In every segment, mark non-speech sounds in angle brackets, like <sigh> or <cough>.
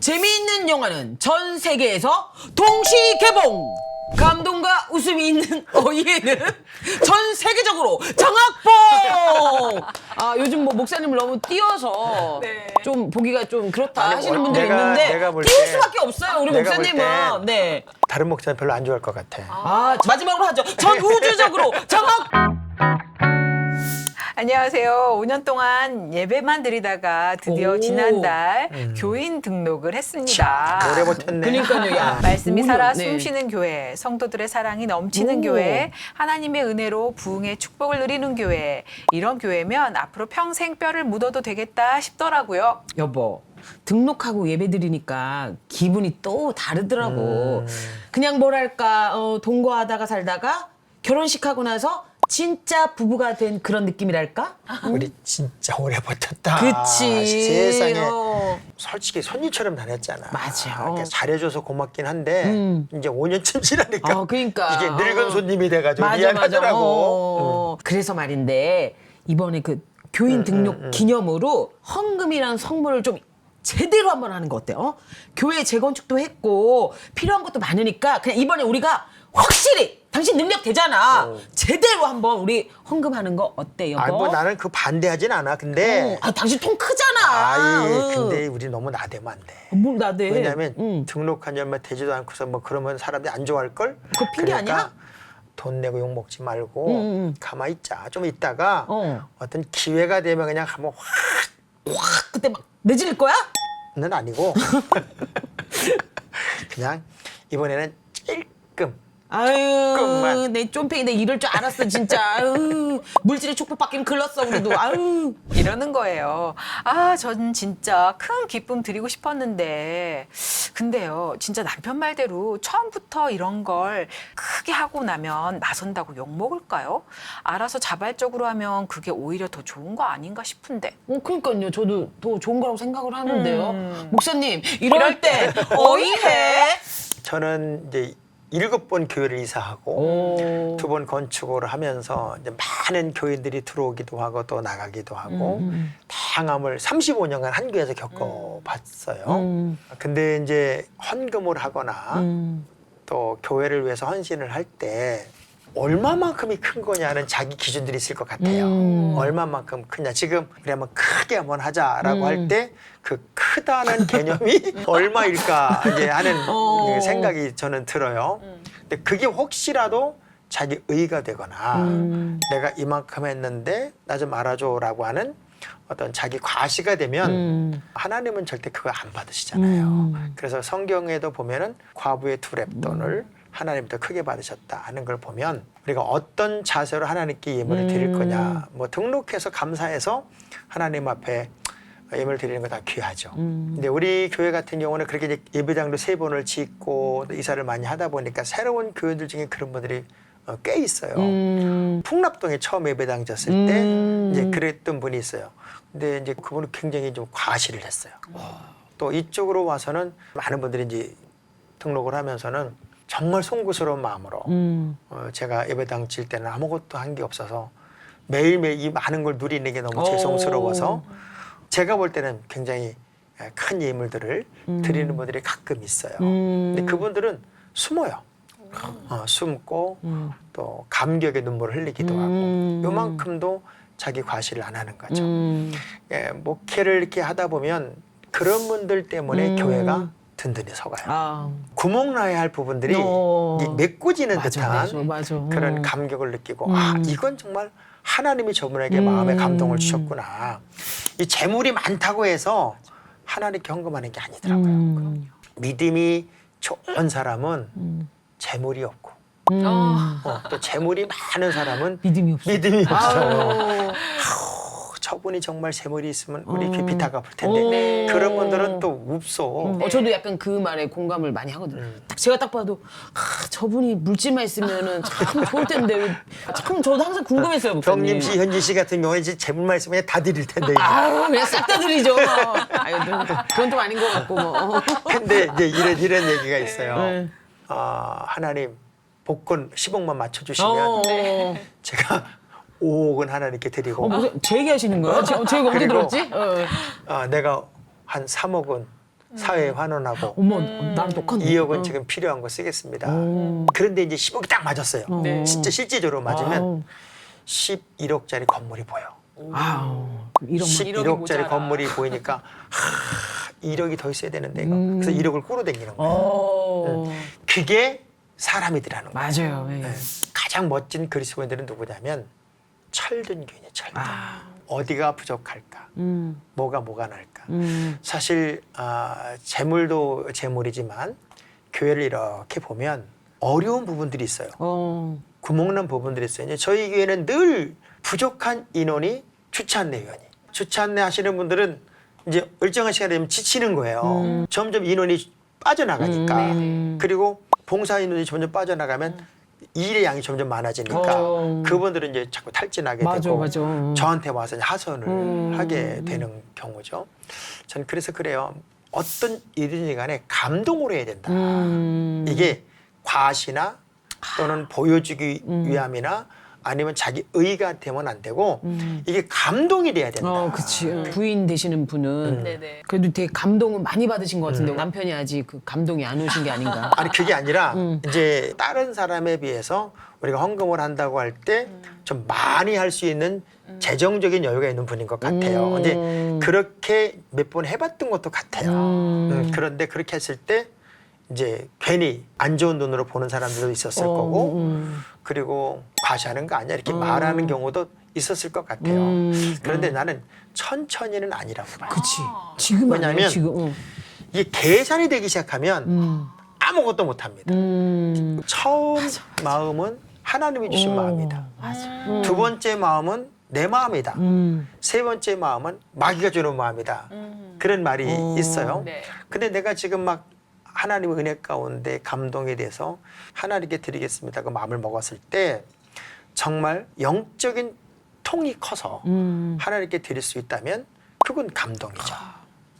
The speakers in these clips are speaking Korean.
재미있는 영화는 전 세계에서 동시 개봉. 감동과 웃음이 있는 <laughs> 어이에는 전 세계적으로 장학봉. 아 요즘 뭐 목사님을 너무 띄워서 네. 좀 보기가 좀 그렇다 아니, 하시는 뭐, 분들이 내가- 있는데 내가 볼 띄울 때- 수밖에 없어요 우리 내가 볼 목사님은. 때- 네. 다른 목사는 별로 안 좋아할 것 같아. 아 마지막으로 하죠. 전 우주적으로 장학. 안녕하세요. 5년 동안 예배만 드리다가 드디어 오. 지난달 교인 등록을 했습니다. 오래 버텼네. 그러니까요. 야. <laughs> 말씀이 살아 네. 숨쉬는 교회, 성도들의 사랑이 넘치는 오. 교회, 하나님의 은혜로 부흥의 축복을 누리는 교회. 이런 교회면 앞으로 평생 뼈를 묻어도 되겠다 싶더라고요. 여보 등록하고 예배 드리니까 기분이 또 다르더라고. 그냥 뭐랄까 어, 동거하다가 살다가 결혼식하고 나서 진짜 부부가 된 그런 느낌이랄까? 우리 진짜 오래 버텼다. 그치. 세상에. 어. 솔직히 손님처럼 다녔잖아. 맞아. 이렇게 잘해줘서 고맙긴 한데 음. 이제 5년쯤 지나니까 아, 그러니까. 이게 늙은 손님이 돼가지고 미안하더라고. 음. 어. 그래서 말인데 이번에 그 교인 음, 등록 기념으로 헌금이라는 성물을 좀 제대로 한번 하는 거 어때요? 어? 교회 재건축도 했고 필요한 것도 많으니까 그냥 이번에 우리가 확실히 당신 능력 되잖아. 어. 제대로 한번 우리 헌금하는 거 어때 여보? 아, 뭐 나는 그 반대하진 않아. 근데 어, 아, 당신 통 크잖아. 아이 응. 근데 우리 너무 나대면 안 돼. 뭘 나대? 왜냐면 응. 등록한 지 얼마 되지도 않고서 뭐 그러면 사람들이 안 좋아할 걸. 그거 핑계 아니야? 돈 내고 욕 먹지 말고 응, 응. 가만히 있자. 좀 있다가 어. 어 떤 기회가 되면 그냥 한번 확 그때 막 내질 거야? 확는 아니고 <laughs> 그냥 이번에는 찔끔 아유, 조금만. 내 쫌팽이 내 이럴 줄 알았어 진짜. 아유, 물질의 축복받기는 글렀어 우리도. 아유. 이러는 거예요. 아, 전 진짜 큰 기쁨 드리고 싶었는데. 근데요, 진짜 남편 말대로 처음부터 이런 걸 크게 하고 나면 나선다고 욕먹을까요? 알아서 자발적으로 하면 그게 오히려 더 좋은 거 아닌가 싶은데. 어, 그러니까요. 저도 더 좋은 거라고 생각을 하는데요. 음. 목사님, 이럴 때 어이해. 저는 이제 일곱 번 교회를 이사하고 오. 두번 건축을 하면서 이제 많은 교인들이 들어오기도 하고 또 나가기도 하고 음. 다양함을 35년간 한 교회에서 겪어봤어요. 음. 근데 이제 헌금을 하거나 음. 또 교회를 위해서 헌신을 할 때 얼마만큼이 큰 거냐는 자기 기준들이 있을 것 같아요. 음. 얼마만큼 크냐. 지금 우리 한번 크게 한번 하자라고 음. 할때 그 크다는 개념이 <laughs> 얼마일까 이제 하는 어. 생각이 저는 들어요. 근데 그게 혹시라도 자기 의가 되거나 음. 내가 이만큼 했는데 나 좀 알아줘라고 하는 어떤 자기 과시가 되면 음. 하나님은 절대 그거 안 받으시잖아요. 음. 그래서 성경에도 보면은 과부의 두 랩돈을 하나님부터 크게 받으셨다 하는 걸 보면 우리가 어떤 자세로 하나님께 예물을 드릴 음. 거냐 뭐 등록해서 감사해서 하나님 앞에 예물 드리는 거 다 귀하죠. 음. 근데 우리 교회 같은 경우는 그렇게 이제 예배장도 세 번을 짓고 또 이사를 많이 하다 보니까 새로운 교회들 중에 그런 분들이 어, 꽤 있어요. 음. 풍납동에 처음 예배당 졌을 음. 때 이제 그랬던 분이 있어요. 근데 이제 그분은 굉장히 좀 과시를 했어요. 또 이쪽으로 와서는 많은 분들이 이제 등록을 하면서는 정말 송구스러운 마음으로 음. 어, 제가 예배당 질 때는 아무것도 한 게 없어서 매일매일 이 많은 걸 누리는 게 너무 오. 죄송스러워서 제가 볼 때는 굉장히 큰 예물들을 음. 드리는 분들이 가끔 있어요. 음. 근데 그분들은 숨어요. 어, 숨고 음. 또 감격의 눈물을 흘리기도 음. 하고 요만큼도 자기 과시를 안 하는 거죠. 음. 예, 목회를 이렇게 하다 보면 그런 분들 때문에 음. 교회가 든든히 서가요. 아. 구멍 나야 할 부분들이 어. 이 메꿔지는 맞아, 듯한 맞아, 맞아. 그런 음. 감격을 느끼고 아 음. 이건 정말 하나님이 저분에게 음. 마음에 감동을 주셨구나. 이 재물이 많다고 해서 하나님께 헌금하는 게 아니더라고요. 음. 믿음이 좋은 사람은 음. 재물이 없고 음. 어, 또 재물이 많은 사람은 믿음이 없어. 믿음이. 아우, 저분이 정말 재물이 있으면 우리 음. 비비타 갚을 텐데 네. 그런 분들은 또 없어. 음, 어, 저도 약간 그 말에 공감을 많이 하거든요. 음. 딱 제가 딱 봐도 아, 저분이 물질만 있으면은 참 좋을 텐데 왜- 참 저도 항상 궁금했어요. 목사님. 경림 씨, 현진 씨 같은 경우는 이제 재물만 있으면 그냥 다 드릴 텐데. 이제. 아유 그냥 싹다 드리죠. 아유 그건 또- 그건 또 아닌 것 같고 뭐. 근데 이제 이런 이런 얘기가 있어요. 네. 아, 하나님 복권 10억만 맞춰주시면 어. 제가 5억은 하나님께 드리고 어, 무슨 제 얘기하시는 거예요? 제, 제가 언제 그리고- 들었지? 어. 아, 내가 한 3억은 사회에 환원하고 어머, 나랑 똑같네. 2억 원 어. 지금 필요한 거 쓰겠습니다. 어. 그런데 이제 10억이 딱 맞았어요. 네. 진짜 실제적으로 맞으면 아우. 11억짜리 건물이 보여. 아우, 이런 말. 11억짜리 모자라. 건물이 보이니까 하, 1억이 더 있어야 되는데 이거. 음. 그래서 1억을 끌어당기는 거예요. 어. 그게 사람이더라는 거예요. 맞아요. 예. 네. 가장 멋진 그리스도인들은 누구냐면 철든교인이에요. 철든. 아. 어디가 부족할까? 음, 뭐가 뭐가 날까? 음. 사실 아, 재물도 재물이지만 교회를 이렇게 보면 어려운 부분들이 있어요. 어. 구멍난 부분들이 있어요. 저희 교회는 늘 부족한 인원이 주차 안내 위원이. 주차 안내 하시는 분들은 이제 일정한 시간이 되면 지치는 거예요. 음. 점점 인원이 빠져나가니까. 음. 그리고 봉사 인원이 점점 빠져나가면 일의 양이 점점 많아지니까 어. 그분들은 이제 자꾸 탈진하게 맞아, 되고 맞아. 저한테 와서 이제 하선을 음. 하게 되는 경우죠. 전 그래서 그래요. 어떤 일이든 간에 감동으로 해야 된다. 음. 이게 과시나 또는 보여주기 음. 위함이나 아니면 자기 의가 되면 안 되고 음. 이게 감동이 돼야 된다. 어, 그치. 부인 되시는 분은 음. 네네. 그래도 되게 감동을 많이 받으신 것 같은데 남편이 아직 그 감동이 안 오신 게 아닌가. <laughs> 아니 그게 아니라 음. 이제 다른 사람에 비해서 우리가 헌금을 한다고 할 때 좀 많이 할 수 있는 재정적인 여유가 있는 분인 것 같아요. 음. 근데 그렇게 몇 번 해봤던 것도 같아요. 음. 음, 그런데 그렇게 했을 때 이제 괜히 안 좋은 눈으로 보는 사람들도 있었을 어, 거고 음. 그리고 과시하는 거 아니야 이렇게 음. 말하는 경우도 있었을 것 같아요. 음. 그런데 나는 천천히는 아니라고 봐요. 그치. 지금 왜냐면 지금. 어. 이게 계산이 되기 시작하면 음. 아무것도 못 합니다. 음. 처음 마음은 하나님이 주신 어, 마음이다. 맞아. 두 번째 마음은 내 마음이다. 음. 세 번째 마음은 마귀가 주는 마음이다. 그런 말이 어. 있어요. 네. 근데 내가 지금 막 하나님의 은혜 가운데 감동에 대해서 하나님께 드리겠습니다. 그 마음을 먹었을 때 정말 영적인 통이 커서 음. 하나님께 드릴 수 있다면 그건 감동이죠.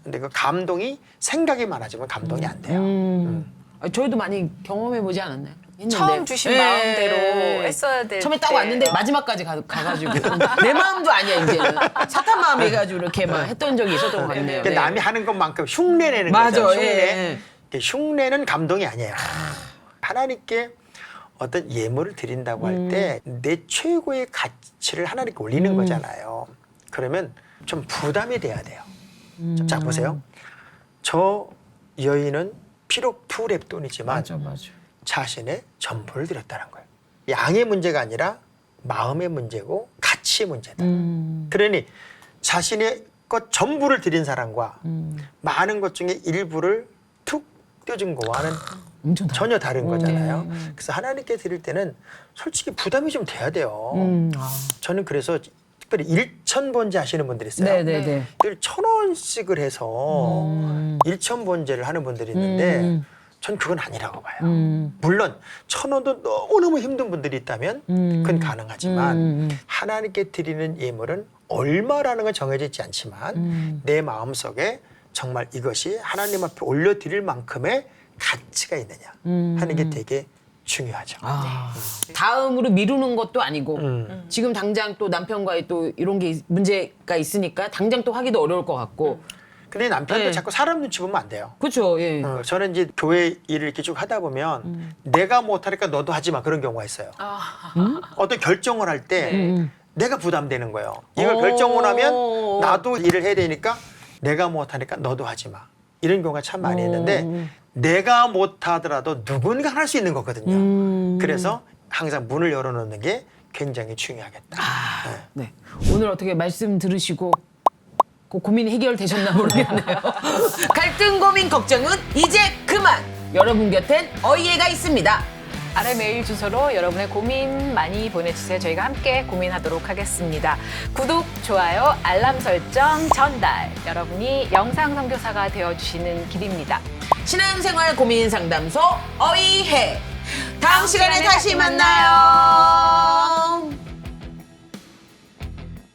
근데 그 감동이 생각이 많아지면 감동이 안 돼요. 음. 아, 저희도 많이 경험해 보지 않았나요? 했는데. 처음 주신 예. 마음대로 했어야 될 처음에 딱 때. 왔는데 마지막까지 가, 가가지고 <laughs> 내 마음도 아니야 이제는 사탄 마음 해가지고 이렇게 막 했던 적이 있었던 것 같네요. 그러니까 네. 남이 하는 것만큼 흉내 내는 맞아, 거죠. 예, 흉내. 예. 그 흉내는 감동이 아니에요. 하나님께 어떤 예물을 드린다고 할 때 내 최고의 가치를 하나님께 올리는 음. 거잖아요. 그러면 좀 부담이 돼야 돼요. 음. 자 보세요. 저 여인은 비록 두 랩돈이지만 맞아 맞아. 자신의 전부를 드렸다는 거예요. 양의 문제가 아니라 마음의 문제고 가치의 문제다. 음. 그러니 자신의 것 전부를 드린 사람과 음. 많은 것 중에 일부를 툭 떼준 거와는 엄청 다르- 전혀 다른 거잖아요. 음. 그래서 하나님께 드릴 때는 솔직히 부담이 좀 돼야 돼요. 음. 아. 저는 그래서 특별히 일천 번제 하시는 분들이 있어요. 네 네 네. 늘 천 원씩을 해서 음. 일천 번제를 하는 분들이 있는데 음. 전 그건 아니라고 봐요. 음. 물론 천 원도 너무너무 힘든 분들이 있다면 음. 그건 가능하지만 음. 하나님께 드리는 예물은 얼마라는 건 정해져 있지 않지만 음. 내 마음속에 정말 이것이 하나님 앞에 올려드릴 만큼의 가치가 있느냐 음. 하는 게 되게 중요하죠. 아. 다음으로 미루는 것도 아니고 음. 지금 당장 또 남편과의 또 이런 게 있- 문제가 있으니까 당장 또 하기도 어려울 것 같고 근데 남편도 네. 자꾸 사람 눈치 보면 안 돼요. 그렇죠. 예. 어, 저는 이제 교회 일을 이렇게 쭉 하다 보면 음. 내가 못하니까 너도 하지 마 그런 경우가 있어요. 아, 어떤 결정을 할때 음. 내가 부담되는 거예요. 이걸 오. 결정을 하면 나도 일을 해야 되니까 내가 못하니까 너도 하지 마. 이런 경우가 참 많이 있는데 음. 내가 못하더라도 누군가 할 수 있는 거거든요. 음. 그래서 항상 문을 열어놓는 게 굉장히 중요하겠다. 네. 네. 오늘 어떻게 말씀 들으시고 그 고민이 해결되셨나 모르겠네요. <laughs> 갈등 고민 걱정은 이제 그만. 여러분 곁엔 어이해가 있습니다. 아래 메일 주소로 여러분의 고민 많이 보내주세요. 저희가 함께 고민하도록 하겠습니다. 구독, 좋아요, 알람 설정, 전달. 여러분이 영상 선교사가 되어주시는 길입니다. 신앙생활 고민 상담소 어이해. 다음 시간에 다시 만나요.